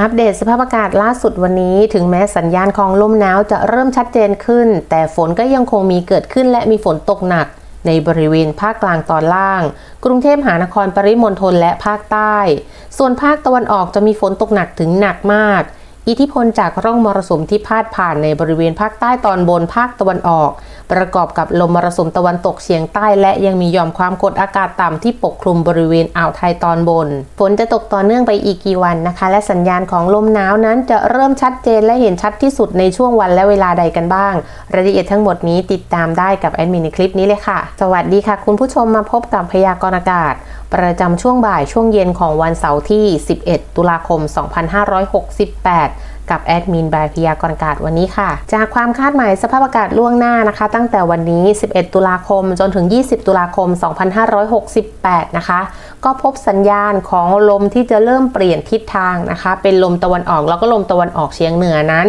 อัปเดตสภาพอากาศล่าสุดวันนี้ ถึงแม้สัญญาณของลมหนาวจะเริ่มชัดเจนขึ้น แต่ฝนก็ยังคงมีเกิดขึ้นและมีฝนตกหนัก ในบริเวณภาคกลางตอนล่าง กรุงเทพมหานครปริมณฑลและภาคใต้ ส่วนภาคตะวันออกจะมีฝนตกหนักถึงหนักมาก อิทธิพลจากร่องมรสุมที่พาดผ่านในบริเวณภาคใต้ตอนบนภาคตะวันออก ประกอบกับลมมรสุมตะวันตกเฉียงใต้ และยังมียอมความกดอากาศต่ำที่ปกคลุมบริเวณอ่าวไทยตอนบนฝนจะตกต่อเนื่องไปอีกกี่วันนะคะ และสัญญาณของลมหนาวนั้นจะเริ่มชัดเจนและเห็นชัดที่สุดในช่วงวันและเวลาใดกันบ้าง รายละเอียดทั้งหมดนี้ติดตามได้กับแอดมินในคลิปนี้เลยค่ะ สวัสดีค่ะ คุณผู้ชมมาพบกับพยากรณ์อากาศ ประจำช่วงบ่ายช่วงเย็นของวันเสาร์ที่ 11 ตุลาคม 2568กับแอดมินบายพยากรณ์อากาศวันนี้ค่ะ จากความคาดหมายสภาพอากาศล่วงหน้านะคะ ตั้งแต่วันนี้ 11 ตุลาคม จนถึง 20 ตุลาคม 2568 นะคะ ก็พบสัญญาณของลมที่จะเริ่มเปลี่ยนทิศทางนะคะ เป็นลมตะวันออกแล้วก็ลมตะวันออกเฉียงเหนือนั้น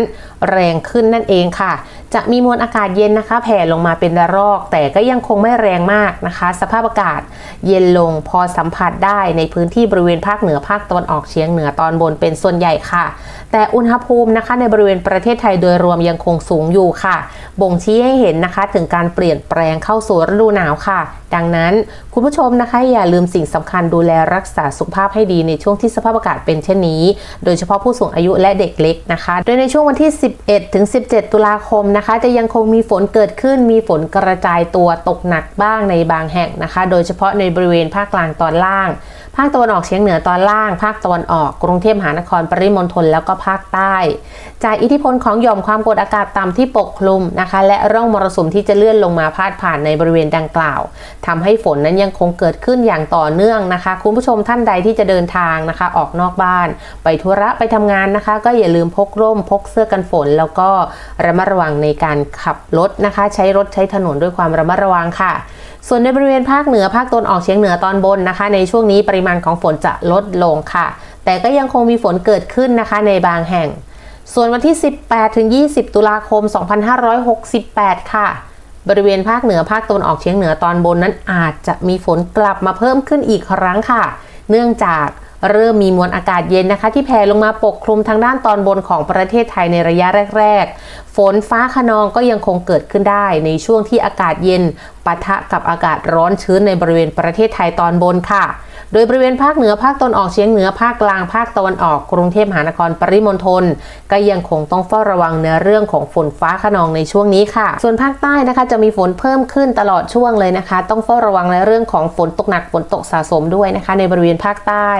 แรงขึ้นนั่นเองค่ะจะมีมวลอากาศเย็นนะคะ แผ่ลงมาเป็นระลอก แต่ก็ยังคงไม่แรงมากนะคะ สภาพอากาศเย็นลงพอสัมผัสได้ในพื้นที่บริเวณภาคเหนือภาคตะวันออกเฉียงเหนือตอนบนเป็นส่วนใหญ่ค่ะ แต่อุณหภูมินะคะในบริเวณประเทศไทยโดยรวมยังคงสูงอยู่ค่ะ บ่งชี้ให้เห็นนะคะถึงการเปลี่ยนแปลงเข้าสู่ฤดูหนาวค่ะ ดังนั้น คุณผู้ชมนะคะ อย่าลืมสิ่งสำคัญดูแลรักษาสุขภาพให้ดีในช่วงที่สภาพอากาศเป็นเช่นนี้ โดยเฉพาะผู้สูงอายุและเด็กเล็กนะคะ โดยในช่วงวันที่ 11 ถึง 17 ตุลาคมนะคะ จะยังคงมีฝนเกิดขึ้น มีฝนกระจายตัวตกหนักบ้างในบางแห่งนะคะ โดยเฉพาะในบริเวณภาคกลางตอนล่าง ภาคตะวันออกเฉียงเหนือตอนล่าง ภาคตะวันออก กรุงเทพมหานคร ปริมณฑล แล้วก็ภาคใต้ จากอิทธิพลของหย่อมความกดอากาศต่ำที่ปกคลุมนะคะ และร่องมรสุมที่จะเลื่อนลงมาพาดผ่านในบริเวณดังกล่าวทำให้ฝนนั้นยังคงเกิดขึ้นอย่างต่อเนื่องนะคะ คุณผู้ชมท่านใดที่จะเดินทางนะคะ ออกนอกบ้าน ไปธุระไปทำงานนะคะ ก็อย่าลืมพกร่ม พกเสื้อกันฝน แล้วก็ระมัดระวังในการขับรถนะคะ ใช้รถใช้ถนนด้วยความระมัดระวังค่ะ ส่วนในบริเวณภาคเหนือภาคตะวันออกเฉียงเหนือตอนบนนะคะ ในช่วงนี้ปริมาณของฝนจะลดลงค่ะ แต่ก็ยังคงมีฝนเกิดขึ้นนะคะ ในบางแห่ง ส่วนวันที่ 18ถึง20 ตุลาคม 2568 ค่ะ บริเวณภาคเหนือภาคตะวันออกเฉียงเหนือตอนบนนั้นอาจจะมีฝนกลับมาเพิ่มขึ้นอีกครั้งค่ะ เนื่องจากเริ่มมีมวลอากาศเย็นนะคะ ที่แผ่ลงมาปกคลุมทางด้านตอนบนของประเทศไทยในระยะแรก ๆ ฝนฟ้าขนองก็ยังคงเกิดขึ้นได้ ในช่วงที่อากาศเย็นปะทะกับอากาศร้อนชื้นในบริเวณประเทศไทยตอนบนค่ะ โดยบริเวณภาคเหนือภาคตะวันออกเฉียงเหนือภาคกลางภาคตะวันออกกรุงเทพมหานครปริมณฑลก็ยังคงต้องเฝ้าระวังในเรื่องของฝนฟ้าขนองในช่วงนี้ค่ะ ส่วนภาคใต้นะคะจะมีฝนเพิ่มขึ้นตลอดช่วงเลยนะคะ ต้องเฝ้าระวังในเรื่องของฝนตกหนักฝนตกสะสมด้วยนะคะ ในบริเวณภาคใต้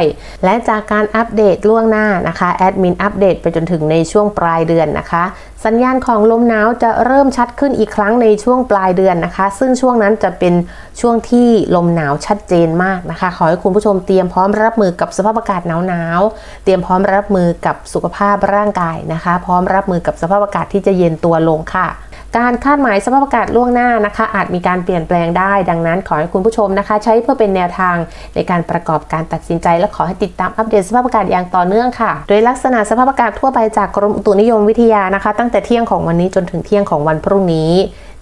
และจากการอัปเดตล่วงหน้านะคะแอดมินอัปเดตไปจนถึงในช่วงปลายเดือนนะคะสัญญาณของลมหนาวจะเริ่มชัดขึ้นอีกครั้งในช่วงปลายเดือนนะคะ ซึ่งช่วงนั้นจะเป็นช่วงที่ลมหนาวชัดเจนมากนะคะ ขอให้คุณผู้ชมเตรียมพร้อมรับมือกับสภาพอากาศหนาวๆ เตรียมพร้อมรับมือกับสุขภาพร่างกายนะคะ พร้อมรับมือกับสภาพอากาศที่จะเย็นตัวลงค่ะ การคาดหมายสภาพอากาศล่วงหน้านะคะ อาจมีการเปลี่ยนแปลงได้ ดังนั้นขอให้คุณผู้ชมนะคะ ใช้เพื่อเป็นแนวทางในการประกอบการตัดสินใจ และขอให้ติดตามอัปเดตสภาพอากาศอย่างต่อเนื่องค่ะ โดยลักษณะสภาพอากาศทั่วไปจากกรมอุตุนิยมวิทยานะคะ ตั้งแต่เที่ยงของวันนี้จนถึงเที่ยงของวันพรุ่งนี้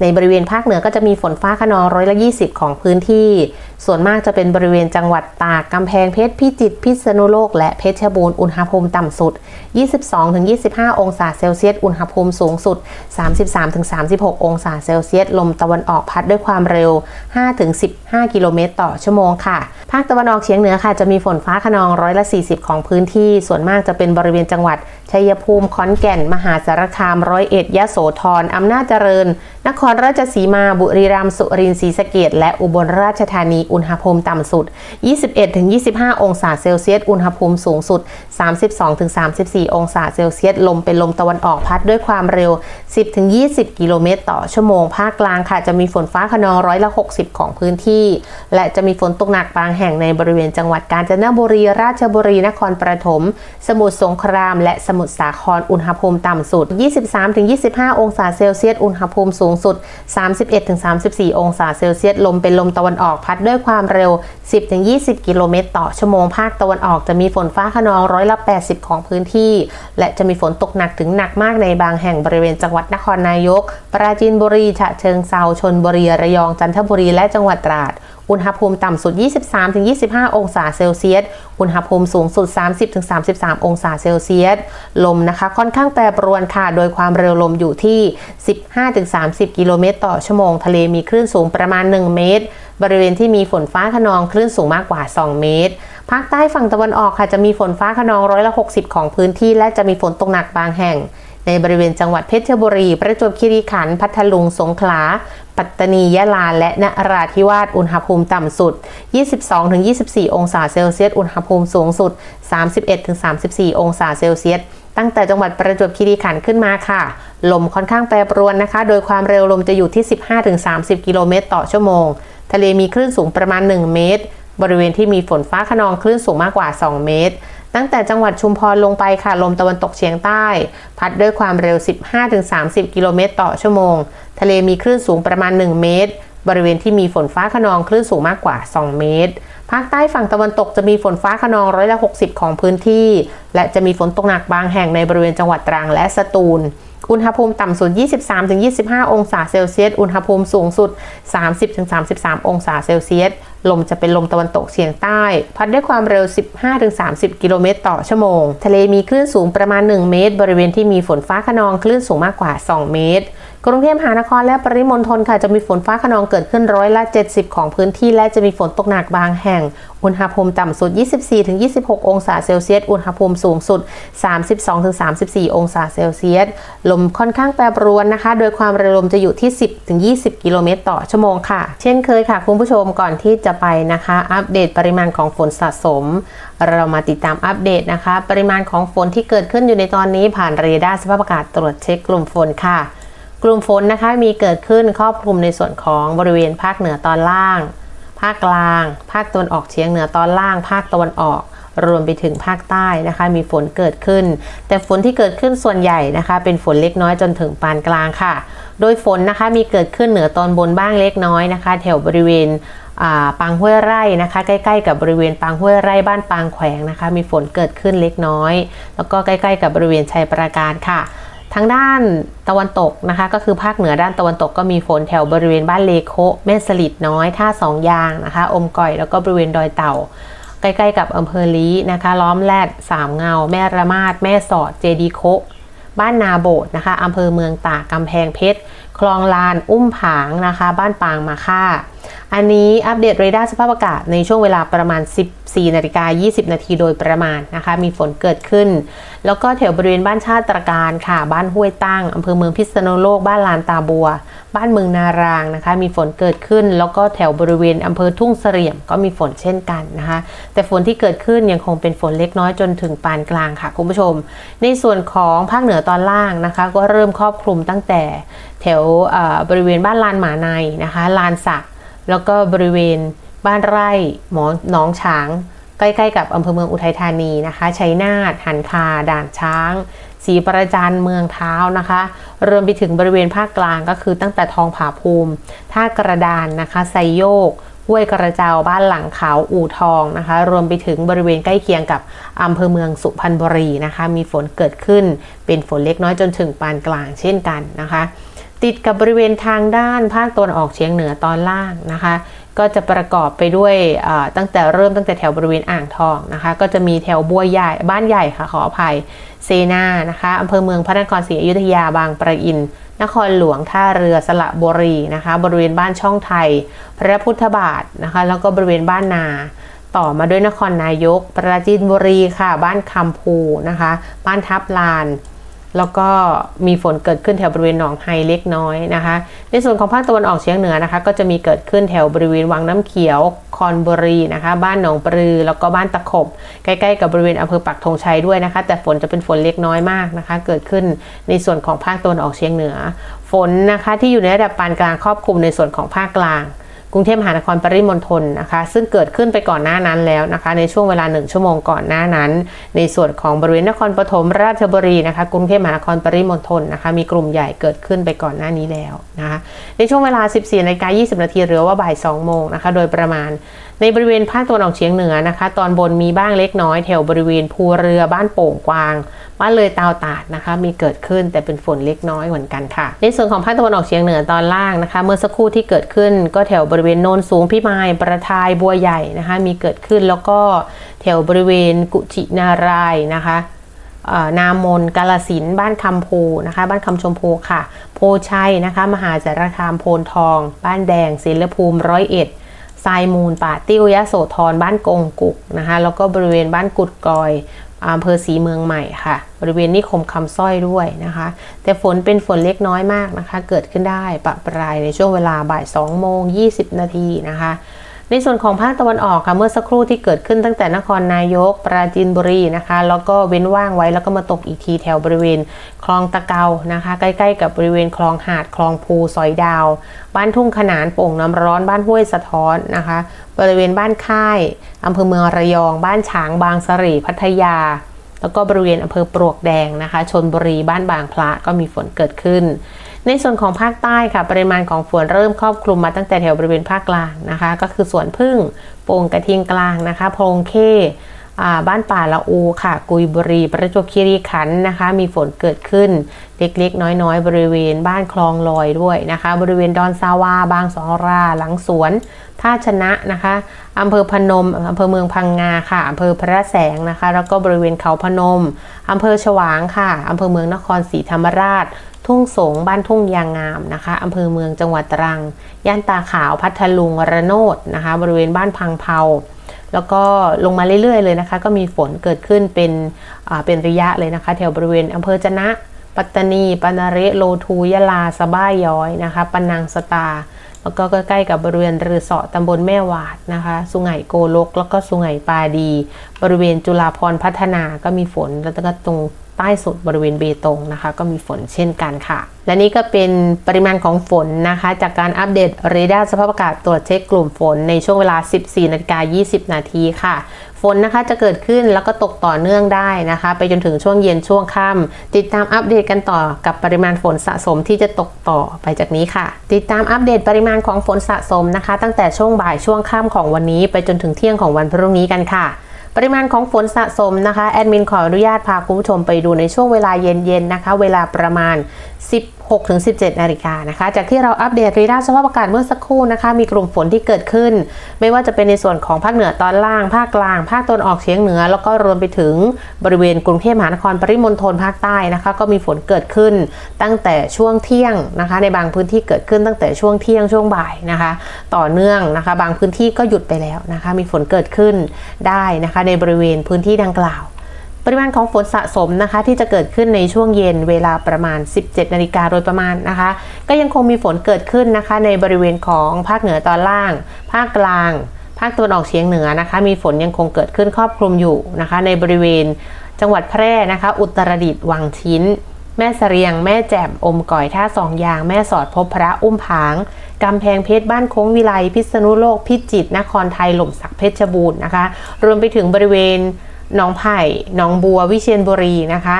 ในบริเวณภาคเหนือก็จะมีฝนฟ้าขนองร้อยละ 20 ของพื้นที่ ส่วนมากจะเป็นบริเวณจังหวัดตากกำแพงเพชรพิจิตรพิษณุโลก และเพชรบูรณ์อุณหภูมิต่ำสุด 22-25 องศาเซลเซียส อุณหภูมิสูงสุด 33-36 องศาเซลเซียส ลมตะวันออกพัดด้วยความเร็ว 5-15 กิโลเมตรต่อชั่วโมงค่ะ ภาคตะวันออกเฉียงเหนือค่ะจะมีฝนฟ้าขนองร้อยละ 40 ของพื้นที่ ส่วนมากจะเป็นบริเวณจังหวัด ชัยภูมิขอนแก่น มหาสารคามร้อยเอ็ดยะโสธรอำนาจเจริญ นครราชสีมาบุรีรัมย์สุรินทร์ศรีสะเกษและอุบลราชธานีอุณหภูมิต่ำสุด 21-25 องศาเซลเซียสอุณหภูมิสูงสุด 32-34 องศาเซลเซียสลมเป็นลมตะวันออกพัดด้วยความเร็ว 10-20 กิโลเมตรต่อชั่วโมงภาคกลางค่ะ จะมีฝนฟ้าขนองร้อยละ 60 ของพื้นที่ และจะมีฝนตกหนักบางแห่งในบริเวณจังหวัดกาญจนบุรีราชบุรีนครปฐมสมุทรสงครามและสมุทรสาครอุณหภูมิต่ำสุด 23-25 องศาเซลเซียส อุณหภูมิสูงสุด 31-34 องศาเซลเซียส ลมเป็นลมตะวันออกพัดด้วยความเร็ว 10-20 กิโลเมตรต่อชั่วโมง ภาคตะวันออกจะมีฝนฟ้าขนองร้อยละ 80 ของพื้นที่ และจะมีฝนตกหนักถึงหนักมากในบางแห่งบริเวณจังหวัดนครนายก ปราจีนบุรี ฉะเชิงเซา ชนบุรี ระยอง จันทบุรี และจังหวัดตราด อุณหภูมิต่ำสุด 23-25 องศาเซลเซียส อุณหภูมิสูงสุด 30-33 องศาเซลเซียส ลมนะคะค่อนข้างแปรปรวนค่ะ โดยความเร็วลมอยู่ที่ 15-30 กิโลเมตรต่อชั่วโมง ทะเลมีคลื่นสูงประมาณ 1 เมตร บริเวณที่มีฝนฟ้าขนองคลื่นสูงมากกว่า 2 เมตรภาคใต้ฝั่งตะวันออกค่ะจะมีฝนฟ้าขนองร้อยละ 60 ของพื้นที่ และจะมีฝนตกหนักบางแห่ง ในบริเวณจังหวัดเพชรบุรี ประจวบคีรีขันธ์พัทลุงสงขลา ปัตตานียะลาและนราธิวาสอุณหภูมิต่ำสุด 22-24 องศาเซลเซียสอุณหภูมิสูงสุด 31-34 องศาเซลเซียสตั้งแต่จังหวัดประจวบคีรีขันธ์ขึ้นมาค่ะ ลมค่อนข้างแปรปรวนนะคะ โดยความเร็วลมจะอยู่ที่ 15-30 กิโลเมตรต่อชั่วโมง ทะเลมีคลื่นสูงประมาณ 1 เมตร บริเวณที่มีฝนฟ้าขนองคลื่นสูงมากกว่า 2 เมตร ตั้งแต่จังหวัดชุมพรลงไปค่ะ ลมตะวันตกเฉียงใต้ พัดด้วยความเร็ว 15-30 กิโลเมตรต่อชั่วโมง ทะเลมีคลื่นสูงประมาณ 1 เมตร บริเวณที่มีฝนฟ้าขนองคลื่นสูงมากกว่า 2 เมตร ภาคใต้ฝั่งตะวันตกจะมีฝนฟ้าขนองร้อยละ 60 ของพื้นที่ และจะมีฝนตกหนักบางแห่งในบริเวณจังหวัดตรังและสตูล อุณหภูมิต่ำสุด 23-25 องศาเซลเซียส อุณหภูมิสูงสุด 30-33 องศาเซลเซียส ลมจะเป็นลมตะวันตกเฉียงใต้ พัดด้วยความเร็ว 15-30 กิโลเมตรต่อชั่วโมง ทะเลมีคลื่นสูงประมาณ 1 เมตร บริเวณที่มีฝนฟ้าขนองคลื่นสูงมากกว่า 2 เมตร กรุงเทพมหานครและปริมณฑลค่ะจะมีฝนฟ้าขนองเกิดขึ้นร้อยละ 70 ของพื้นที่ และจะมีฝนตกหนักบางแห่ง อุณหภูมิต่ำสุด 24-26 องศาเซลเซียส อุณหภูมิสูงสุด 32-34 องศาเซลเซียส ลมค่อนข้างแปรปรวนนะคะ โดยความเร็วลมจะอยู่ที่ 10-20 กิโลเมตรต่อชั่วโมงค่ะ เช่นเคยค่ะคุณผู้ชมก่อนที่จะไปนะคะ อัปเดตปริมาณของฝนสะสม เรามาติดตามอัปเดตนะคะ ปริมาณของฝนที่เกิดขึ้นอยู่ในตอนนี้ผ่านเรดาร์สภาพอากาศตรวจเช็คกลุ่มฝนค่ะ กลุ่มฝนนะคะมีเกิดขึ้นครอบคลุมในส่วนของบริเวณภาคเหนือตอนล่าง ภาคกลาง ภาคตะวันออกเฉียงเหนือตอนล่าง ภาคตะวันออกรวมไปถึงภาคใต้นะคะ มีฝนเกิดขึ้น แต่ฝนที่เกิดขึ้นส่วนใหญ่นะคะ เป็นฝนเล็กน้อยจนถึงปานกลางค่ะ โดยฝนนะคะมีเกิดขึ้นเหนือตอนบนบ้างเล็กน้อยนะคะ แถวบริเวณปางห้วยไร่นะคะ ใกล้ๆกับบริเวณปางห้วยไร่บ้านปางแขวงนะคะ มีฝนเกิดขึ้นเล็กน้อย แล้วก็ใกล้ ๆ กับบริเวณชัยปราการค่ะ ทางด้านตะวันตกนะคะ ก็คือภาคเหนือด้านตะวันตกก็มีฝนแถวบริเวณบ้านเลโคแม่สลิดน้อยท่าสองยางนะคะ อมก่อยแล้วก็บริเวณดอยเต่า ใกล้ๆกับอำเภอลีนะคะ ล้อมแรดสามเงา แม่ระมาด แม่สอดเจดีโคบ้านนาโบดนะคะอำเภอเมืองตากกำแพงเพชร คลองลานอุ้มผางนะคะ บ้านปางมาค่า อันนี้อัปเดตเรดาร์สภาพอากาศในช่วงเวลาประมาณ 14นาฬิกา20 นาทีโดยประมาณนะคะ มีฝนเกิดขึ้น แล้วก็แถวบริเวณบ้านชาติตรการค่ะ บ้านห้วยตั้งอำเภอเมืองพิษณุโลก บ้านลานตาบัว บ้านเมืองนารางนะคะ มีฝนเกิดขึ้น แล้วก็แถวบริเวณอำเภอทุ่งเสลี่ยมก็มีฝนเช่นกันนะคะ แต่ฝนที่เกิดขึ้นยังคงเป็นฝนเล็กน้อยจนถึงปานกลางค่ะคุณผู้ชม ในส่วนของภาคเหนือตอนล่างนะคะ ก็เริ่มครอบคลุมตั้งแต่ แถวบริเวณบ้านลานหมาในนะคะลานสัก แล้วก็บริเวณบ้านไร่หมอหนองฉาง ใกล้ๆกับอำเภอเมืองอุทัยธานีนะคะชัยนาทหันคา ด่านช้างศรีประจันเมืองเท้านะคะรวมไปถึงบริเวณภาคกลางก็คือตั้งแต่ทองผาภูมิ ท่ากระดานนะคะไซโยกห้วยกระเจ้าบ้านหลังขาวอู่ทองนะคะ รวมไปถึงบริเวณใกล้เคียงกับอำเภอเมืองสุพรรณบุรีนะคะ มีฝนเกิดขึ้นเป็นฝนเล็กน้อยจนถึงปานกลางเช่นกันนะคะ ติดกับบริเวณทางด้านภาคตะวันออกเฉียงเหนือตอนล่างนะคะ ก็จะประกอบไปด้วยตั้งแต่เริ่มตั้งแต่แถวบริเวณอ่างทองนะคะ ก็จะมีแถวบัวใหญ่บ้านใหญ่ค่ะขออภัยเซนานะคะอำเภอเมืองพระนครศรีอยุธยาบางประอิน นครหลวงท่าเรือสระบุรีนะคะ บริเวณบ้านช่องไทย พระพุทธบาทนะคะ แล้วก็บริเวณบ้านนาต่อมาด้วยนครนายก ปราจีนบุรีค่ะ บ้านคำพูนะคะ บ้านทับลาน แล้วก็มีฝนเกิดขึ้นแถวบริเวณหนองไฮเล็กน้อยนะคะ ในส่วนของภาคตะวันออกเฉียงเหนือนะคะ ก็จะมีเกิดขึ้นแถวบริเวณวังน้ำเขียว คอนบุรีนะคะ บ้านหนองปลือ แล้วก็บ้านตะขบ ใกล้ๆกับบริเวณอำเภอปักธงชัยด้วยนะคะ แต่ฝนจะเป็นฝนเล็กน้อยมากนะคะ เกิดขึ้นในส่วนของภาคตะวันออกเฉียงเหนือ ฝนนะคะที่อยู่ในระดับปานกลางครอบคลุมในส่วนของภาคกลาง กรุงเทพมหานครปริมณฑลนะคะ ซึ่งเกิดขึ้นไปก่อนหน้านั้นแล้วนะคะ ในช่วงเวลา 1 ชั่วโมงก่อนหน้านั้น ในส่วนของบริเวณนครปฐมราชบุรีนะคะกรุงเทพมหานครปริมณฑลนะคะ มีกลุ่มใหญ่เกิดขึ้นไปก่อนหน้านี้แล้วนะคะในช่วงเวลา 14นาฬิกา20นาทีหรือว่าบ่าย2โมงนะคะ โดยประมาณ ในบริเวณภาคตะวันออกเฉียงเหนือนะคะ ตอนบนมีบ้างเล็กน้อยแถวบริเวณภูเรือบ้านโป่งกวางบ้านเลยตาวตาดนะคะ มีเกิดขึ้นแต่เป็นฝนเล็กน้อยเหมือนกันค่ะ ในส่วนของภาคตะวันออกเฉียงเหนือตอนล่างนะคะ เมื่อสักครู่ที่เกิดขึ้นก็แถวบริเวณโนนสูงพิมายประทายบัวใหญ่นะคะ มีเกิดขึ้นแล้วก็แถวบริเวณกุชินารายนะคะอ่อนามนกาลสินบ้านคำพูนะคะ บ้านคำชมพูค่ะ โพชัยนะคะ มหาสารคามโพนทอง บ้านแดงศิลภูมิร้อยเอ็ด ทรายมูลป่าติ้วยะโสธรบ้านกงกุกนะคะ แล้วก็บริเวณบ้านกุดกอยอำเภอศรีเมืองใหม่ค่ะ บริเวณนิคมคำสร้อยด้วยนะคะ แต่ฝนเป็นฝนเล็กน้อยมากนะคะ เกิดขึ้นได้ประปรายในช่วงเวลาบ่าย2โมง20 นาทีนะคะ ในส่วนของภาคตะวันออกค่ะเมื่อสักครู่ที่เกิดขึ้นตั้งแต่นครนายก ปราจีนบุรีนะคะ แล้วก็เว้นว่างไว้แล้วก็มาตกอีกทีแถวบริเวณคลองตะเกานะคะ ใกล้ๆ กับบริเวณคลองหาดคลองภูสอยดาว บ้านทุ่งขนานโป่งน้ำร้อนบ้านห้วยสะท้อนนะคะ บริเวณบ้านค่ายอำเภอเมืองระยอง บ้านฉางบางสรีพัทยาแล้วก็บริเวณอำเภอปลวกแดงนะคะ ชนบุรีบ้านบางพระก็มีฝนเกิดขึ้น ในส่วนของภาคใต้ค่ะ ปริมาณของฝนเริ่มครอบคลุมมาตั้งแต่แถวบริเวณภาคกลางนะคะ ก็คือสวนพึ่งโป่งกระทิงกลางนะคะโพงเข้บ้านป่าละอูค่ะ กุยบุรี ประจวบคีรีขันธ์นะคะ มีฝนเกิดขึ้น เล็กๆ น้อยๆ บริเวณบ้านคลองลอยด้วยนะคะ บริเวณดอนซาวา บางสองรา หลังสวน ท่าชนะนะคะอำเภอพนมอำเภอเมืองพังงาค่ะอำเภอพระแสงนะคะ แล้วก็บริเวณเขาพนมอำเภอฉวางค่ะอำเภอเมืองนครศรีธรรมราช ทุ่งสงบ้านทุ่งยางงามนะคะอำเภอเมืองจังหวัดตรัง ย่านตาขาวพัทลุงระโนดนะคะ บริเวณบ้านพังเผาแล้วก็ลงมาเรื่อยๆเลยนะคะ ก็มีฝนเกิดขึ้นเป็นเป็นระยะเลยนะคะ แถวบริเวณอำเภอจะนะปัตตานีปานาเรโลทูยะลาสะบ้ายย้อยนะคะปนังสตา แล้วก็ใกล้ๆกับบริเวณรือเสาะตำบลแม่หวาดนะคะ สุไหงโกลก แล้วก็สุไหงปาดี บริเวณจุฬาพรพัฒนาก็มีฝนแล้วก็ตรง ใต้สุดบริเวณเบตงนะคะ ก็มีฝนเช่นกันค่ะ และนี่ก็เป็นปริมาณของฝนนะคะ จากการอัปเดตเรดาร์สภาพอากาศตรวจเช็คกลุ่มฝนในช่วงเวลา 14นาฬิกา20 นาทีค่ะ ฝนนะคะจะเกิดขึ้นแล้วก็ตกต่อเนื่องได้นะคะ ไปจนถึงช่วงเย็นช่วงค่ำติดตามอัปเดตกันต่อกับปริมาณฝนสะสมที่จะตกต่อไปจากนี้ค่ะ ติดตามอัปเดตปริมาณของฝนสะสมนะคะ ตั้งแต่ช่วงบ่ายช่วงค่ำของวันนี้ ไปจนถึงเที่ยงของวันพรุ่งนี้กันค่ะ ปริมาณของฝนสะสมนะคะ แอดมินขออนุญาตพาคุณผู้ชมไปดูในช่วงเวลาเย็นๆนะคะ เวลาประมาณ10 6-17 นาฬิกานะคะ จากที่เราอัปเดตรีดาสภาพอากาศเมื่อสักครู่นะคะ มีกลุ่มฝนที่เกิดขึ้น ไม่ว่าจะเป็นในส่วนของภาคเหนือตอนล่าง ภาคกลาง ภาคตะวันออกเฉียงเหนือ แล้วก็รวมไปถึงบริเวณกรุงเทพมหานครปริมณฑลภาคใต้นะคะ ก็มีฝนเกิดขึ้นตั้งแต่ช่วงเที่ยงนะคะ ในบางพื้นที่เกิดขึ้นตั้งแต่ช่วงเที่ยงช่วงบ่ายนะคะ ต่อเนื่องนะคะ บางพื้นที่ก็หยุดไปแล้วนะคะ มีฝนเกิดขึ้นได้นะคะ ในบริเวณพื้นที่ดังกล่าว ปริมาณของฝนสะสมนะคะที่จะเกิดขึ้นในช่วงเย็นเวลาประมาณ 17 นาฬิกาโดยประมาณนะคะ ก็ยังคงมีฝนเกิดขึ้นนะคะ ในบริเวณของภาคเหนือตอนล่าง ภาคกลาง ภาคตะวันออกเฉียงเหนือนะคะ มีฝนยังคงเกิดขึ้นครอบคลุมอยู่นะคะ ในบริเวณจังหวัดแพร่นะคะ อุตรดิตถ์วังชิ้น แม่เสรียง แม่แจ่มอมก่อยท่าสองยาง แม่สอดพบพระอุ้มผางกำแพงเพชรบ้านโค้งวิไลพิษณุโลกพิจิตรนครไทยหล่มสักเพชรบูรณ์นะคะ รวมไปถึงบริเวณ นองไผ่หนองบัววิเชียรบุรีนะคะ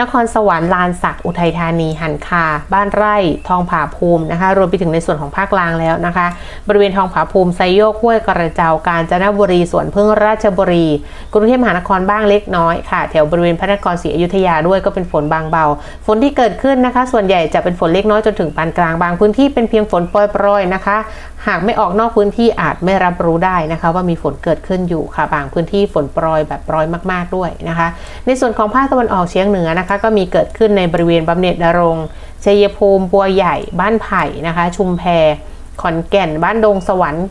นครสวรรค์ลานสักอุทัยธานีหันคา บ้านไร่ทองผาภูมินะคะ รวมไปถึงในส่วนของภาคกลางแล้วนะคะ บริเวณทองผาภูมิไซโยกห้วยกระเจ้ากาญจนบุรีสวนพึ่งราชบุรี กรุงเทพมหานครบ้างเล็กน้อยค่ะ แถวบริเวณพระนครศรีอยุธยาด้วยก็เป็นฝนบางเบา ฝนที่เกิดขึ้นนะคะ ส่วนใหญ่จะเป็นฝนเล็กน้อยจนถึงปานกลางบางพื้นที่เป็นเพียงฝนโปรยๆนะคะหากไม่ออกนอกพื้นที่อาจไม่รับรู้ได้นะคะ ว่ามีฝนเกิดขึ้นอยู่ค่ะ บางพื้นที่ฝนโปรยแบบโปรยมาก ๆด้วยนะคะ ในส่วนของภาคตะวันออกเฉียงเหนือนะคะ ก็มีเกิดขึ้นในบริเวณบำเหน็จนรงชัยภูมิบัวใหญ่ บ้านไผ่นะคะ ชุมแพ ขอนแก่น บ้านดงสวรรค์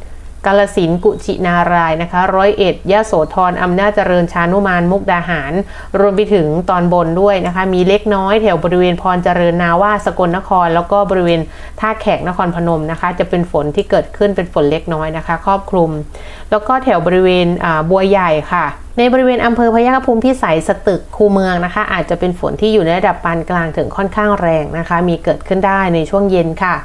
กาลสินกุชินารายนะคะ ร้อยเอ็ดยะโสธรอำนาจเจริญชานุมานมุกดาหาร รวมไปถึงตอนบนด้วยนะคะ มีเล็กน้อยแถวบริเวณพรเจริญนาว่าสกลนคร แล้วก็บริเวณท่าแขกนครพนมนะคะ จะเป็นฝนที่เกิดขึ้นเป็นฝนเล็กน้อยนะคะ ครอบคลุม แล้วก็แถวบริเวณบัวใหญ่ค่ะในบริเวณอำเภอพยัคฆภูมิพิสัยสตึกคูเมืองนะคะ อาจจะเป็นฝนที่อยู่ในระดับปานกลางถึงค่อนข้างแรงนะคะ มีเกิดขึ้นได้ในช่วงเย็นค่ะ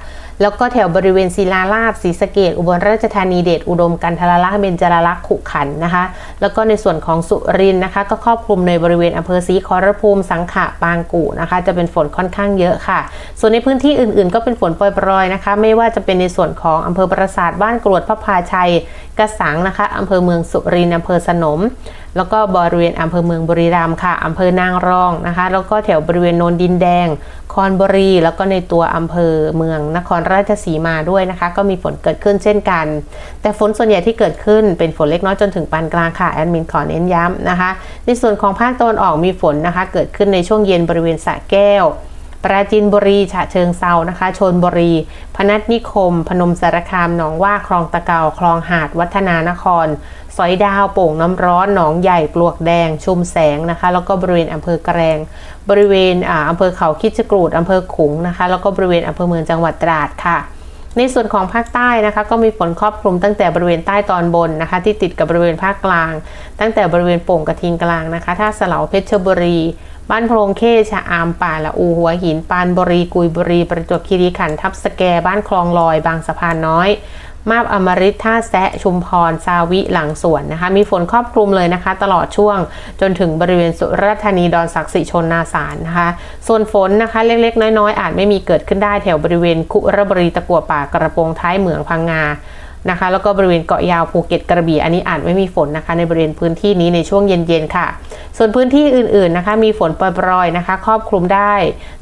แล้วก็แถวบริเวณศิลาลาบศรีสะเกดอุบลราชธานีเดชอุดมกันทรลักษณ์เบญจรลักษณ์ขุขันนะคะ แล้วก็ในส่วนของสุรินนะคะ ก็ครอบคลุมในบริเวณอำเภอศรีขอรภูมิสังขะปางกู่นะคะ จะเป็นฝนค่อนข้างเยอะค่ะ ส่วนในพื้นที่อื่นๆ ก็เป็นฝนโปรยๆนะคะ ไม่ว่าจะเป็นในส่วนของอำเภอปราสาทบ้านกรวดพระพาชัยกระสังนะคะอำเภอเมืองสุรินอำเภอสนม แล้วก็บริเวณอำเภอเมืองบุรีรัมย์ค่ะอำเภอนางรองนะคะ แล้วก็แถวบริเวณโนนดินแดง คอนบุรี แล้วก็ในตัวอำเภอเมืองนครราชสีมาด้วยนะคะ ก็มีฝนเกิดขึ้นเช่นกัน แต่ฝนส่วนใหญ่ที่เกิดขึ้นเป็นฝนเล็กน้อยจนถึงปานกลางค่ะแอดมินขอเน้นย้ำนะคะ ในส่วนของภาคตะวันออกมีฝนนะคะ เกิดขึ้นในช่วงเย็นบริเวณสระแก้ว ปราจีนบุรีฉะเชิงเซานะคะ ชนบุรี พนัสนิคม พนมสารคาม หนองว่าคลองตะเกาคลองหาด วัฒนานคร สอยดาว โป่งน้ำร้อน หนองใหญ่ ปลวกแดง ชุมแสงนะคะ แล้วก็บริเวณอำเภอแกรง บริเวณอำเภอเขาคิดจกรูดอำเภอขุงนะคะ แล้วก็บริเวณอำเภอเมืองจังหวัดตราดค่ะ ในส่วนของภาคใต้นะคะ ก็มีฝนครอบคลุมตั้งแต่บริเวณใต้ตอนบนนะคะ ที่ติดกับบริเวณภาคกลาง ตั้งแต่บริเวณโป่งกระทิงกลางนะคะท่าสะเหลาเพชรบุรี บ้านโพรงเข้ชะอามป่าละอูหัวหินปานบุรีกุยบุรีประจวบคีรีขันธ์ทับสแกบ้านคลองลอย บางสะพานน้อย มาบอมฤตท่าแซะชุมพรซาวิหลังสวนนะคะ มีฝนครอบคลุมเลยนะคะ ตลอดช่วงจนถึงบริเวณสุราษฎร์ธานีดอนศักดิ์สิชนนาสารนะคะ ส่วนฝนนะคะเล็กๆ น้อยๆ อาจไม่มีเกิดขึ้นได้แถวบริเวณคุระบุรีตะกัวป่ากระโปรงท้ายเหมืองพังงา นะคะ แล้วก็บริเวณเกาะยาวภูเก็ตกระบี่อันนี้อาจไม่มีฝนนะคะ ในบริเวณพื้นที่นี้ในช่วงเย็นๆค่ะ ส่วนพื้นที่อื่นๆนะคะ มีฝนปรอยๆนะคะ ครอบคลุมได้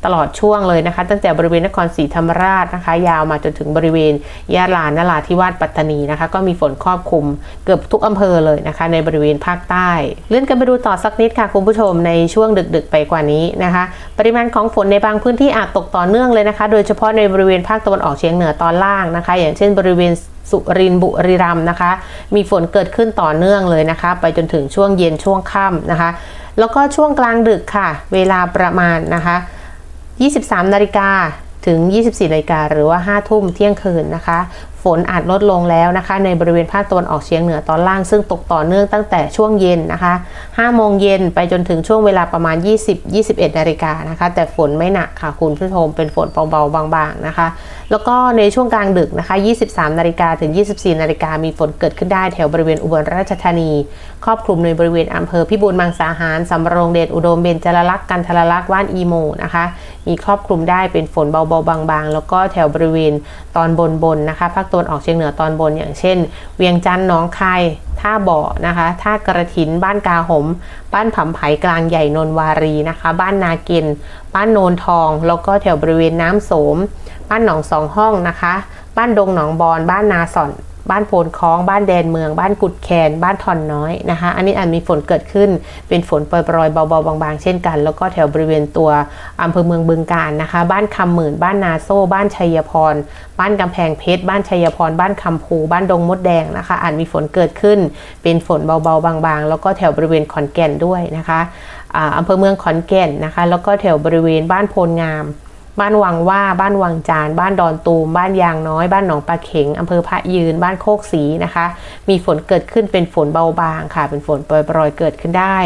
ตลอดช่วงเลยนะคะ ตั้งแต่บริเวณนครศรีธรรมราชนะคะ ยาวมาจนถึงบริเวณยะลานราธิวาสปัตตานีนะคะ ก็มีฝนครอบคลุมเกือบทุกอำเภอเลยนะคะ ในบริเวณภาคใต้ เลื่อนกันไปดูต่อสักนิดค่ะคุณผู้ชมในช่วงดึกๆ ไปกว่านี้นะคะ ปริมาณของฝนในบางพื้นที่อาจตกต่อเนื่องเลยนะคะ โดยเฉพาะในบริเวณภาคตะวันออกเฉียงเหนือตอนล่างนะคะ อย่างเช่น บริเวณ สุรินบุรีรัมนะคะ มีฝนเกิดขึ้นต่อเนื่องเลยนะคะ ไปจนถึงช่วงเย็นช่วงค่ำนะคะ แล้วก็ช่วงกลางดึกค่ะ เวลาประมาณนะคะ 23 นาฬิกาถึง 24นาฬิกาหรือว่า 5 ทุ่มเที่ยงคืนนะคะ ฝฝนอาจลดลงแล้วนะคะ ในบริเวณภาคตะวันออกเฉียงเหนือตอนล่าง ซึ่งตกต่อเนื่องตั้งแต่ช่วงเย็นนะคะ5โมงเย็นไปจนถึงช่วงเวลาประมาณ 20-21นาฬิกานะคะ แต่ฝนไม่หนักค่ะคุณผู้ชมเป็นฝนเบาๆบางๆนะคะ แล้วก็ในช่วงกลางดึกนะคะ 23นาฬิกาถึง 24นาฬิกามีฝนเกิดขึ้นได้แถวบริเวณอุบลราชธานี ครอบคลุมในบริเวณอำเภอพิบูลมังสาหารสำโรงเดชอุดมเบญจรลักษณ์กันทรลักษณ์ว่านอีโมนะคะ มีครอบคลุมได้เป็นฝนเบาๆบางๆ แล้วก็แถวบริเวณตอนบนๆนนะคะภาคตะวันออกเฉียงเหนือตอนบนอย่างเช่น เวียงจันทร์น้องคายท่าบ่อนะคะท่ากระถิน บ้านกาหม บ้านผำไผ่กลางใหญ่นนวารีนะคะ บ้านนาเกนบ้านโนนทอง แล้วก็แถวบริเวณน้ำโสม บ้านหนองสองห้องนะคะ บ้านดงหนองบอน บ้านนาสอน บ้านโพนคล้องบ้านแดนเมือง บ้านกุดแคน บ้านทอนน้อยนะคะ อันนี้อาจมีฝนเกิดขึ้นเป็นฝนโปรยๆเบาๆบางๆ เช่นกัน แล้วก็แถวบริเวณตัวอำเภอเมืองบึงกาฬนะคะ บ้านคำหมื่น บ้านนาโซ่ บ้านชัยพร บ้านกำแพงเพชร บ้านชัยพร บ้านคำภูบ้านดงมดแดงนะคะอาจมีฝนเกิดขึ้นเป็นฝนเบาๆบางๆ แล้วก็แถวบริเวณขอนแก่นด้วยนะคะอ่าอำเภอเมืองขอนแก่นนะคะ แล้วก็แถวบริเวณบ้านโพนงาม บ้านวังว่า บ้านวังจาน บ้านดอนตูม บ้านยางน้อย บ้านหนองปลาเข็งอำเภอพระยืน บ้านโคกสีนะคะ มีฝนเกิดขึ้นเป็นฝนเบาบางค่ะ เป็นฝนโปรยๆเกิดขึ้นได้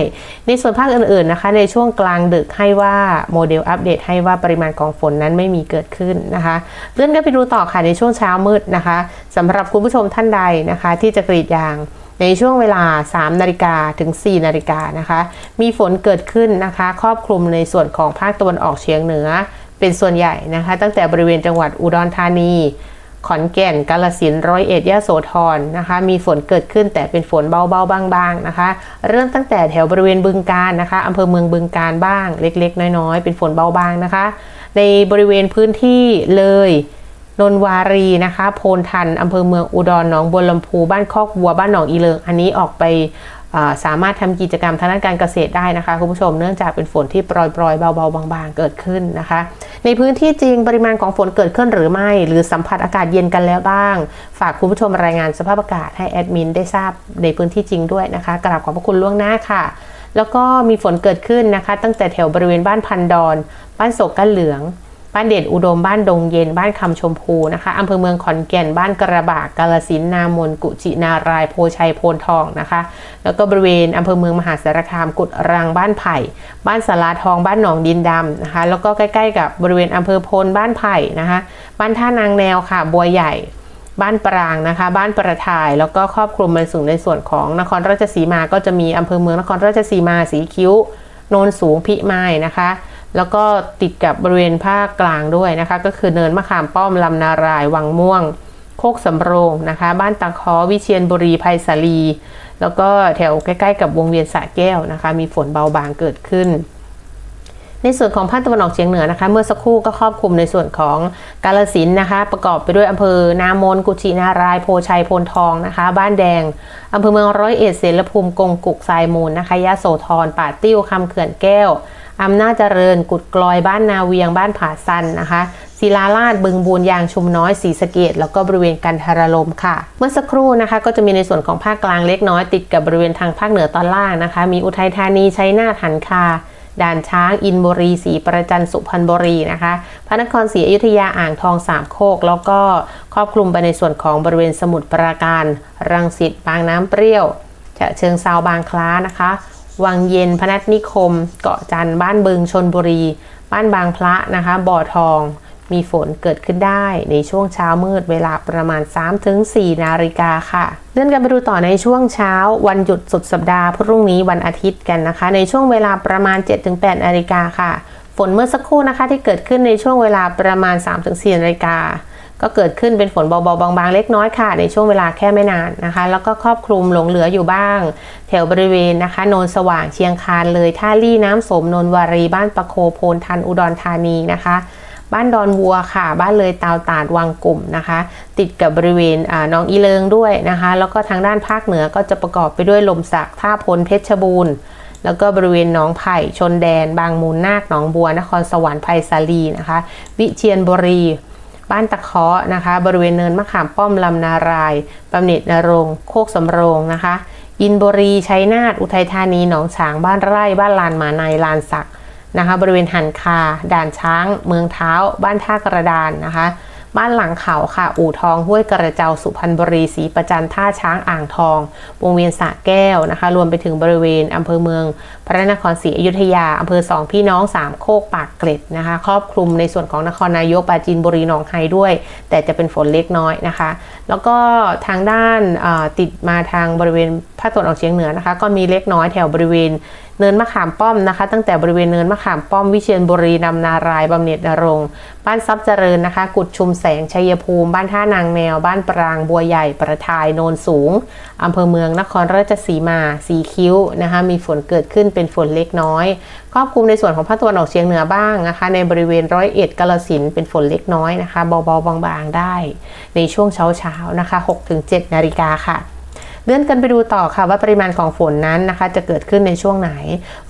ในส่วนภาคอื่นๆนะคะ ในช่วงกลางดึกให้ว่าโมเดลอัปเดตให้ว่าปริมาณของฝนนั้นไม่มีเกิดขึ้นนะคะเลื่อนกันไปดูต่อค่ะในช่วงเช้ามืดนะคะสำหรับคุณผู้ชมท่านใดนะคะ ที่จะกรีดยางในช่วงเวลา 3 นาฬิกาถึง 4 นาฬิกานะคะ มีฝนเกิดขึ้นนะคะ ครอบคลุมในส่วนของภาคตะวันออกเฉียงเหนือ เป็นส่วนใหญ่นะคะ ตั้งแต่บริเวณจังหวัดอุดรธานี ขอนแก่น กาลสินธุ์ร้อยเอ็ดยะโสธรนะคะ มีฝนเกิดขึ้นแต่เป็นฝนเบาๆบางๆนะคะ เริ่มตั้งแต่แถวบริเวณบึงการนะคะอำเภอเมืองบึงการบ้างเล็ก ๆ น้อยๆ เป็นฝนเบาบางนะคะ ในบริเวณพื้นที่เลยนนวารีนะคะ โพนทันอำเภอเมืองอุดรหนองบัวลำพูบ้านคอกวัวบ้านหนองอีเลิง อันนี้ออกไป สามารถทำกิจกรรมทางด้านการเกษตรได้นะคะคุณผู้ชมเนื่องจากเป็นฝนที่ปรอยๆ เบาๆ บางๆ เกิดขึ้นนะคะ ในพื้นที่จริงปริมาณของฝนเกิดขึ้นหรือไม่ หรือสัมผัสอากาศเย็นกันแล้วบ้าง ฝากคุณผู้ชมรายงานสภาพอากาศให้แอดมินได้ทราบในพื้นที่จริงด้วยนะคะกราบขอบพระคุณล่วงหน้าค่ะแล้วก็มีฝนเกิดขึ้นนะคะ ตั้งแต่แถวบริเวณบ้านพันดอน บ้านโศกกันเหลือง บ้านเด่นอุดมบ้านดงเย็นบ้านคำชมพูนะคะอำเภอเมืองขอนแก่นบ้านกระบากกาลสินนามนกุจินารายโพชัยโพนทองนะคะ แล้วก็บริเวณอำเภอเมืองมหาสารคามกุดรังบ้านไผ่ บ้านสาราทองบ้านหนองดินดำนะคะ แล้วก็ใกล้ๆกับบริเวณอำเภอพลบ้านไผ่นะคะ บ้านท่านางแนวค่ะบัวใหญ่บ้านปรางนะคะ บ้านประทายแล้วก็ครอบคลุมมันสูงในส่วนของนครราชสีมาก็จะมีอำเภอเมืองนครราชสีมาสีคิ้ว โนนสูงพิมายนะคะ แล้วก็ติดกับบริเวณภาคกลางด้วยนะคะ ก็คือเนินมะขามป้อมลำนาราย วังม่วง โคกสำโรงนะคะ บ้านตะเคอวิเชียนบุรีไพศาลี แล้วก็แถวใกล้ๆ กับวงเวียนสะแก้วนะคะ มีฝนเบาบางเกิดขึ้น ในส่วนของภาคตะวันออกเฉียงเหนือนะคะ เมื่อสักครู่ก็ครอบคลุมในส่วนของกาลสินนะคะ ประกอบไปด้วยอำเภอนามน กุชินาราย โพชัยโพนทองนะคะ บ้านแดงอำเภอเมืองร้อยเอ็ดเสรภูมิกงกุกทรายมูลนะคะยะโสธรป่าติ้วคำเขื่อนแก้ว อำนาจเจริญ กุดกลอยบ้านนาเวียงบ้านผาซันนะคะศิลาลาดบึงบูนยางชุมน้อยศรีสะเกดแล้วก็บริเวณกันทารลมค่ะ เมื่อสักครู่นะคะ ก็จะมีในส่วนของภาคกลางเล็กน้อยติดกับบริเวณทางภาคเหนือตอนล่างนะคะ มีอุทัยธานีชัยนาทหันคาด่านช้างอินบุรีศรีประจันสุพรรณบุรีนะคะ พระนครศรีอยุธยาอ่างทองสามโคก แล้วก็ครอบคลุมไปในส่วนของบริเวณสมุทรปราการ รังสิตบางน้ำเปรี้ยวฉะเชิงเซาบางคล้านะคะ วังเย็น พนัสนิคม เกาะจันทร์บ้านบึงชนบุรี บ้านบางพระนะคะ บ่อทอง มีฝนเกิดขึ้นได้ในช่วงเช้ามืดเวลาประมาณ 3-4 นาฬิกาค่ะเลื่อนกันไปดูต่อในช่วงเช้า วันหยุดสุดสัปดาห์พรุ่งนี้วันอาทิตย์กันนะคะ ในช่วงเวลาประมาณ 7-8นาฬิกาค่ะ ฝนเมื่อสักครู่นะคะที่เกิดขึ้นในช่วงเวลาประมาณ 3-4นาฬิกา ก็เกิดขึ้นเป็นฝนเบาๆบางๆ เล็กน้อยค่ะ ในช่วงเวลาแค่ไม่นานนะคะ แล้วก็ครอบคลุมหลงเหลืออยู่บ้าง แถวบริเวณนะคะโนนสว่างเชียงคานเลยท่าลี่น้ำสมนนวารีบ้านประโคโพนทันอุดรธานีนะคะบ้านดอนวัวค่ะ บ้านเลยตาวตาดวังกลุ่มนะคะ ติดกับบริเวณหนองอีเลิงด้วยนะคะ แล้วก็ทางด้านภาคเหนือก็จะประกอบไปด้วยลมสักท่าพลเพชรบูรณ์แล้วก็บริเวณหนองไผ่ชนแดน บางมูลนาคหนองบัว นครสวรรค์ไผ่สาลีนะคะ วิเชียนบุรี บ้านตะเคาะนะคะ บริเวณเนินมะขามป้อมลำนารายบำเหน็จนรงโคกสำโรงนะคะ อินบุรีชัยนาทอุทัยธานีหนองฉางบ้านไร่บ้านลานหมาในลานสักนะคะบริเวณหันคา ด่านช้าง เมืองเท้า บ้านท่ากระดานนะคะ บ้านหลังเขาค่ะ อู่ทองห้วยกระเจ้าสุพรรณบุรีศรีประจันท่าช้างอ่างทองวงเวียนสระแก้วนะคะ รวมไปถึงบริเวณอำเภอเมืองพระนครศรีอยุธยาอำเภอสองพี่น้องสามโคกปากเกร็ดนะคะ ครอบคลุมในส่วนของนครนายกปราจีนบุรีหนองไฮด้วย แต่จะเป็นฝนเล็กน้อยนะคะ แล้วก็ทางด้านติดมาทางบริเวณภาคตะวันออกเฉียงเหนือนะคะ ก็มีเล็กน้อยแถวบริเวณเนินมะขามป้อมนะคะ ตั้งแต่บริเวณเนินมะขามป้อมวิเชียรบุรีนำนารายบำเหน็จนรงค์บ้านซับเจริญนะคะ กุดชุมแสงชัยภูมิ บ้านท่านางแมว บ้านปรางบัวใหญ่ประทายโนนสูงอำเภอเมืองนครราชสีมาสีคิ้วนะคะมีฝนเกิดขึ้นเป็นฝนเล็กน้อย ครอบคลุมในส่วนของภาคตะวันออกเฉียงเหนือบ้างนะคะ ในบริเวณร้อยเอ็ดกาลสินเป็นฝนเล็กน้อยนะคะเบาๆบางๆได้ ในช่วงเช้าๆนะคะ6-7นาฬิกาค่ะ เลื่อนกันไปดูต่อค่ะว่าปริมาณของฝนนั้นนะคะ จะเกิดขึ้นในช่วงไหน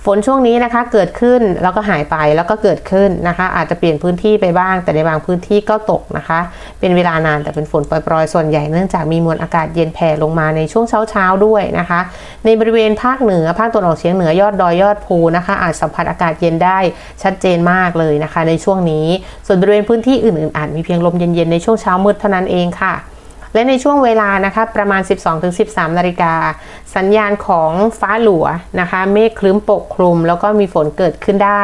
ฝนช่วงนี้นะคะเกิดขึ้นแล้วก็หายไปแล้วก็เกิดขึ้นนะคะ อาจจะเปลี่ยนพื้นที่ไปบ้าง แต่ในบางพื้นที่ก็ตกนะคะ เป็นเวลานานแต่เป็นฝนปล่อยๆส่วนใหญ่เนื่องจากมีมวลอากาศเย็นแผ่ลงมาในช่วงเช้าๆด้วยนะคะ ในบริเวณภาคเหนือภาคตะวันออกเฉียงเหนือยอดดอยยอดภูนะคะ อาจสัมผัสอากาศเย็นได้ชัดเจนมากเลยนะคะ ในช่วงนี้ ส่วนบริเวณพื้นที่อื่นๆอาจมีเพียงลมเย็นๆในช่วงเช้ามืดเท่านั้นเองค่ะ และในช่วงเวลานะคะประมาณ 12-13 นาฬิกา สัญญาณของฟ้าหลัวนะคะ เมฆคลึ้มปกคลุม แล้วก็มีฝนเกิดขึ้นได้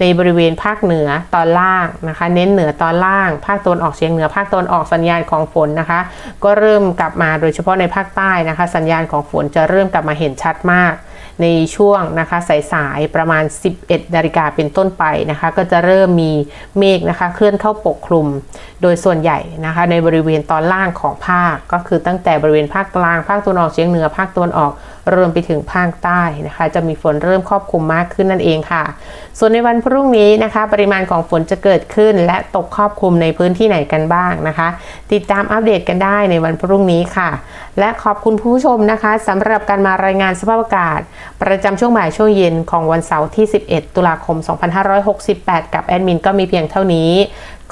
ในบริเวณภาคเหนือตอนล่างนะคะ เน้นเหนือตอนล่าง ภาคตะวันออกเฉียงเหนือภาคตะวันออกสัญญาณของฝนนะคะ ก็เริ่มกลับมาโดยเฉพาะในภาคใต้นะคะ สัญญาณของฝนจะเริ่มกลับมาเห็นชัดมาก ในช่วงนะคะสายๆประมาณ 11นาฬิกาเป็นต้นไปนะคะ ก็จะเริ่มมีเมฆนะคะ เคลื่อนเข้าปกคลุม โดยส่วนใหญ่นะคะ ในบริเวณตอนล่างของภาค ก็คือตั้งแต่บริเวณภาคกลาง ภาคตะวันออกเฉียงเหนือภาคตะวันออก รวมไปถึงภาคใต้นะคะ จะมีฝนเริ่มครอบคลุมมากขึ้นนั่นเองค่ะ ส่วนในวันพรุ่งนี้นะคะ ปริมาณของฝนจะเกิดขึ้น และตกครอบคลุมในพื้นที่ไหนกันบ้างนะคะ ติดตามอัปเดตกันได้ในวันพรุ่งนี้ค่ะ และขอบคุณผู้ชมนะคะสำหรับการมารายงานสภาพอากาศ ประจำช่วงบ่ายช่วงเย็นของวันเสาร์ที่ 11 ตุลาคม 2568 กับแอดมินก็มีเพียงเท่านี้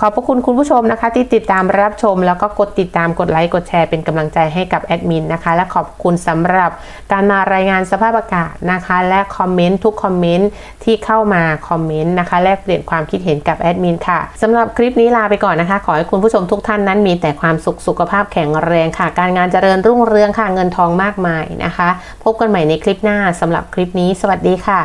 ขอบพระคุณคุณผู้ชมนะคะ ที่ติดตามรับชม แล้วก็กดติดตามกดไลค์กดแชร์เป็นกำลังใจให้กับแอดมินนะคะ และขอบคุณสำหรับการมารายงานสภาพอากาศนะคะ และคอมเมนต์ทุกคอมเมนต์ที่เข้ามาคอมเมนต์นะคะแลกเปลี่ยนความคิดเห็นกับแอดมินค่ะสำหรับคลิปนี้ลาไปก่อนนะคะ ขอให้คุณผู้ชมทุกท่านนั้นมีแต่ความสุขสุขภาพแข็งแรงค่ะ การงานเจริญรุ่งเรืองค่ะเงินทองมากมายนะคะ พบกันใหม่ในคลิปหน้าสำหรับคลิปนี้ สวัสดีค่ะ